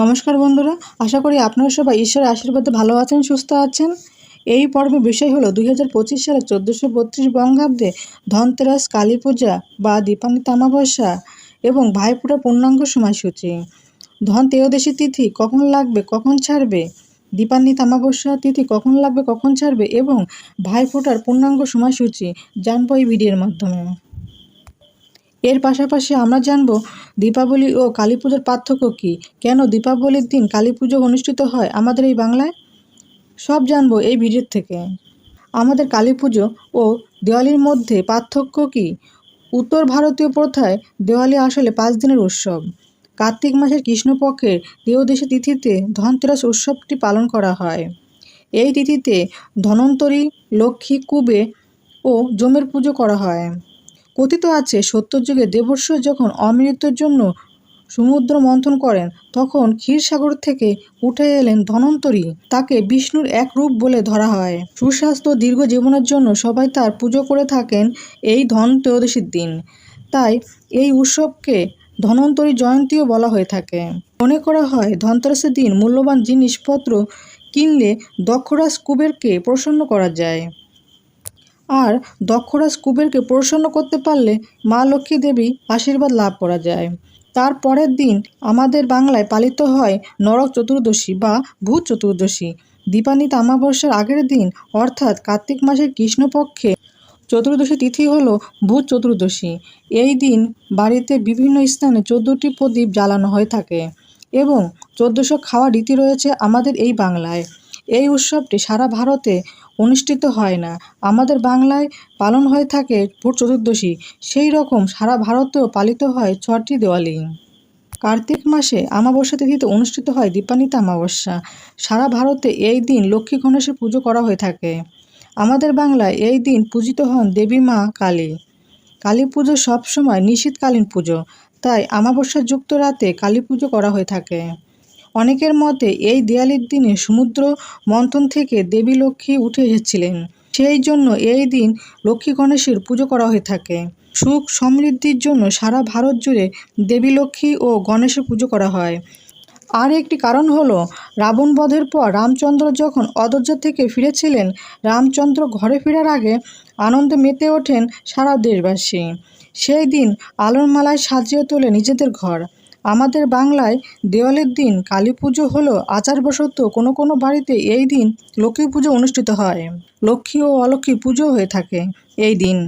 নমস্কার বন্ধুরা, আশা করি আপনারা সবাই ঈশ্বরের আশীর্বাদে ভালো আছেন, সুস্থ আছেন। এই পর্বের বিষয় হলো দুই হাজার পঁচিশ সালে চোদ্দোশো বত্রিশ বঙ্গাব্দে ধনতেরাস কালী পূজা বা দীপান্বিতা অমাবস্যা এবং ভাইফোঁটার পূর্ণাঙ্গ সময়সূচি। ধন তেয়োদশী তিথি কখন লাগবে, কখন ছাড়বে? দীপান্বিত অমাবস্যা তিথি কখন লাগবে, কখন ছাড়বে? এবং ভাইফোঁটার পূর্ণাঙ্গ সময়সূচি জানব এই ভিডিওর মাধ্যমে। এর পাশাপাশি আমরা জানব দীপাবলি ও কালী পুজোর পার্থক্য কী। কেন দীপাবলির দিন কালী পুজো অনুষ্ঠিত হয় আমাদের এই বাংলায়? সব জানব এই ভিডিওর থেকে। আমাদের কালী পুজো ও দেওয়ালির মধ্যে পার্থক্য কী? উত্তর ভারতীয় প্রথায় দেওয়ালি আসলে পাঁচ দিনের উৎসব। কার্তিক মাসের কৃষ্ণপক্ষের দেওদশী তিথিতে ধনতেরাস উৎসবটি পালন করা হয়। এই তিথিতে ধনন্তরী লক্ষ্মী, কুবে ও জমের পুজো করা হয়। কথিত আছে সত্যযুগে দেবর্ষ যখন অমৃতের জন্য সমুদ্র মন্থন করেন, তখন ক্ষীরসাগর থেকে উঠে এলেন ধনন্তরী। তাকে বিষ্ণুর এক রূপ বলে ধরা হয়। সুস্বাস্থ্য দীর্ঘ জীবনের জন্য সবাই তার পুজো করে থাকেন এই ধন ত্রয়োদশীর দিন। তাই এই উৎসবকে ধনন্তরী জয়ন্তীও বলা হয়ে থাকে। মনে করা হয়, ধনতেরাসের দিন মূল্যবান জিনিসপত্র কিনলে দক্ষরাজ কুবেরকে প্রসন্ন করা যায়। আর দক্ষরাজ কুবেরকে প্রসন্ন করতে পারলে মা লক্ষ্মী দেবী আশীর্বাদ লাভ করা যায়। তার পরের দিন আমাদের বাংলায় পালিত হয় নরক চতুর্দশী বা ভূত চতুর্দশী। দীপান্বিত অমাবস্যার আগের দিন, অর্থাৎ কার্তিক মাসের কৃষ্ণপক্ষে চতুর্দশী তিথি হল ভূত চতুর্দশী। এই দিন বাড়িতে বিভিন্ন স্থানে চোদ্দোটি প্রদীপ জ্বালানো হয়ে থাকে এবং চোদ্দোশো খাওয়া রীতি রয়েছে আমাদের এই বাংলায়। এই উৎসবটি সারা ভারতে অনুষ্ঠিত হয় না। আমাদের বাংলায় পালন হয়ে থাকে ভোট চতুর্দশী। সেই রকম সারা ভারতেও পালিত হয় ছটি দেওয়ালি। কার্তিক মাসে অমাবস্যা তিথিতে অনুষ্ঠিত হয় দীপান্বিতা অমাবস্যা। সারা ভারতে এই দিন লক্ষ্মী গণেশের পুজো করা হয়ে থাকে। আমাদের বাংলায় এই দিন পূজিত হন দেবী মা কালী। কালী পুজো সবসময় নিশীতকালীন পুজো। তাই অমাবস্যা যুক্ত রাতে কালী পুজো করা হয়ে থাকে। অনেকের মতে এই দেয়ালির দিনে সমুদ্র মন্থন থেকে দেবী লক্ষ্মী উঠে এসেছিলেন। সেই জন্য এই দিন লক্ষ্মী গণেশের পুজো করা হয়ে থাকে। সুখ সমৃদ্ধির জন্য সারা ভারত জুড়ে দেবী লক্ষ্মী ও গণেশের পুজো করা হয়। আর একটি কারণ হলো, রাবণ বধের পর রামচন্দ্র যখন অযোধ্যা থেকে ফিরেছিলেন, রামচন্দ্র ঘরে ফেরার আগে আনন্দে মেতে ওঠেন সারা দেশবাসী। সেই দিন আলোর মালায় সাজিয়ে তোলে নিজেদের ঘর। আমাদের বাংলায় দেওয়ালির দিন, কালী পুজো হলো আচারবশত কোনো কোনো বাড়িতে এই দিন লক্ষ্মী পুজো অনুষ্ঠিত হয়। লক্ষ্মী ও অলক্ষ্মী পুজো হয়ে থাকে এই দিন।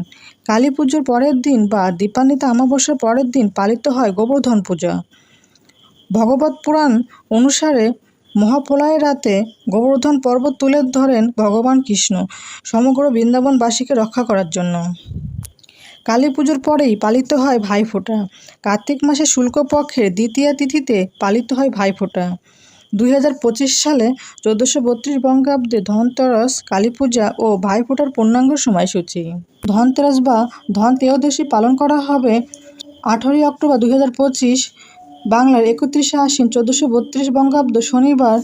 কালী পুজোর পরের দিন বা দীপান্বিতা অমাবস্যার পরের দিন পালিত হয় গোবর্ধন পূজা। ভগবত পুরাণ অনুসারে মহাপ্রলয়ের রাতে গোবর্ধন পর্বত তুলে ধরেন ভগবান কৃষ্ণ, সমগ্র বৃন্দাবনবাসীকে রক্ষা করার জন্য। কালী পুজোর পরেই পালিত হয় ভাইফোঁটা কার্তিক মাসের শুল্কপক্ষের দ্বিতীয় তিথিতে পালিত হয় ভাইফোঁটা দুই হাজার পঁচিশ সালে চোদ্দোশো বত্রিশ বঙ্গাব্দে ধনতেরস, কালী পূজা ও ভাইফোঁটার পূর্ণাঙ্গ সময়সূচি। ধনতেরাস বা ধন ত্রয়োদশী পালন করা হবে আঠেরোই অক্টোবর দুই হাজার পঁচিশ, বাংলার একত্রিশে আশ্বিন চোদ্দোশো বত্রিশ বঙ্গাব্দ শনিবার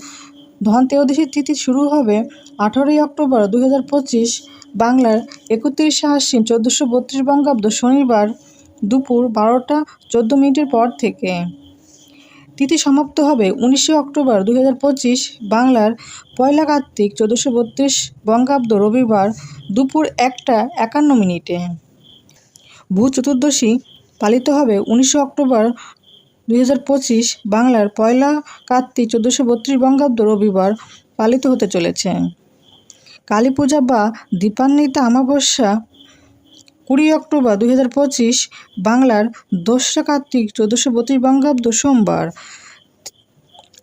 ধন ত্রয়োদশীর তিথি শুরু হবে আঠেরোই অক্টোবর দুই হাজার পঁচিশ বাংলার একত্রিশে আশ্বিন চোদ্দোশো বত্রিশ বঙ্গাব্দ শনিবার দুপুর বারোটা চোদ্দ মিনিটের পর থেকে। তিথি সমাপ্ত হবে উনিশে অক্টোবর দু হাজার পঁচিশ বাংলার পয়লা কার্তিক চোদ্দোশো বত্রিশ বঙ্গাব্দ রবিবার দুপুর একটা একান্ন মিনিটে। ভূ চতুর্দশী পালিত হবে উনিশে অক্টোবর দুই হাজার পঁচিশ বাংলার পয়লা কার্তিক চোদ্দোশো বত্রিশ বঙ্গাব্দ রবিবার পালিত হতে চলেছে। কালী পূজা বা দীপান্বিতা অমাবস্যা কুড়ি অক্টোবর দুই হাজার পঁচিশ, বাংলার দোসরা কার্তিক চোদ্দোশো বত্রিশ বঙ্গাব্দ সোমবার।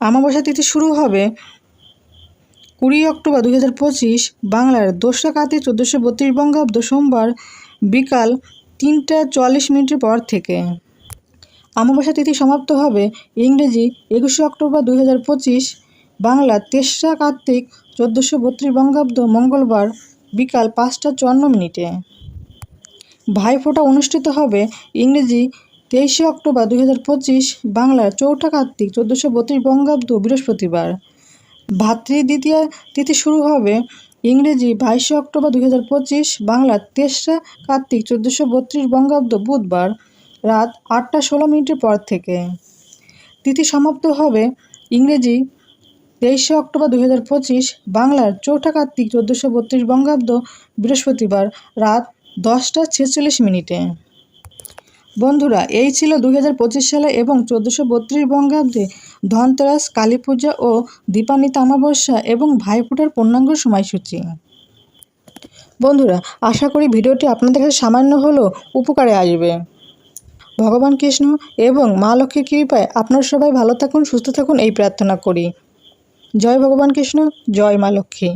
অমাবস্যা তিথি শুরু হবে কুড়ি অক্টোবর দুই হাজার পঁচিশ, বাংলার দোসরা কার্তিক চোদ্দোশো বত্রিশ বঙ্গাব্দ সোমবার, বিকাল তিনটা চুয়াল্লিশ মিনিটের পর থেকে। অমাবস্যা তিথি সমাপ্ত হবে ইংরেজি একুশে অক্টোবর দুই হাজার পঁচিশ বাংলা তেসরা কার্তিক চোদ্দোশো বত্রিশ বঙ্গাব্দ মঙ্গলবার বিকাল পাঁচটা চুয়ান্ন মিনিটে। ভাইফোঁটা অনুষ্ঠিত হবে ইংরেজি তেইশে অক্টোবর দুই হাজার পঁচিশ বাংলার চৌঠা কার্তিক চোদ্দোশো বত্রিশ বঙ্গাব্দ বৃহস্পতিবার। ভাতৃ দ্বিতীয় তিথি শুরু হবে ইংরেজি বাইশে অক্টোবর দুই হাজার পঁচিশ বাংলার তেসরা কার্তিক চোদ্দোশো বত্রিশ বঙ্গাব্দ বুধবার রাত আটটা ষোলো মিনিটের পর থেকে। তিথি সমাপ্ত হবে ইংরেজি তেইশে অক্টোবর দুই হাজার পঁচিশ বাংলার চৌঠা কার্তিক চোদ্দোশো বত্রিশ বঙ্গাব্দ বৃহস্পতিবার রাত দশটা ছেচল্লিশ মিনিটে। বন্ধুরা, এই ছিল দুই হাজার পঁচিশ সালে এবং চোদ্দোশো বত্রিশ বঙ্গাব্দে ধনতেরাস, কালী পূজা ও দীপান্বিতা অমাবস্যা এবং ভাইফোঁটার পূর্ণাঙ্গ সময়সূচি। বন্ধুরা, আশা করি ভিডিওটি আপনাদের কাছে সামান্য হলেও উপকারে আসবে। ভগবান কৃষ্ণ এবং মা লক্ষ্মীর কৃপায় আপনারা সবাই ভালো থাকুন, সুস্থ থাকুন, এই প্রার্থনা করি। জয় ভগবান কৃষ্ণ জয় মা লক্ষ্মী।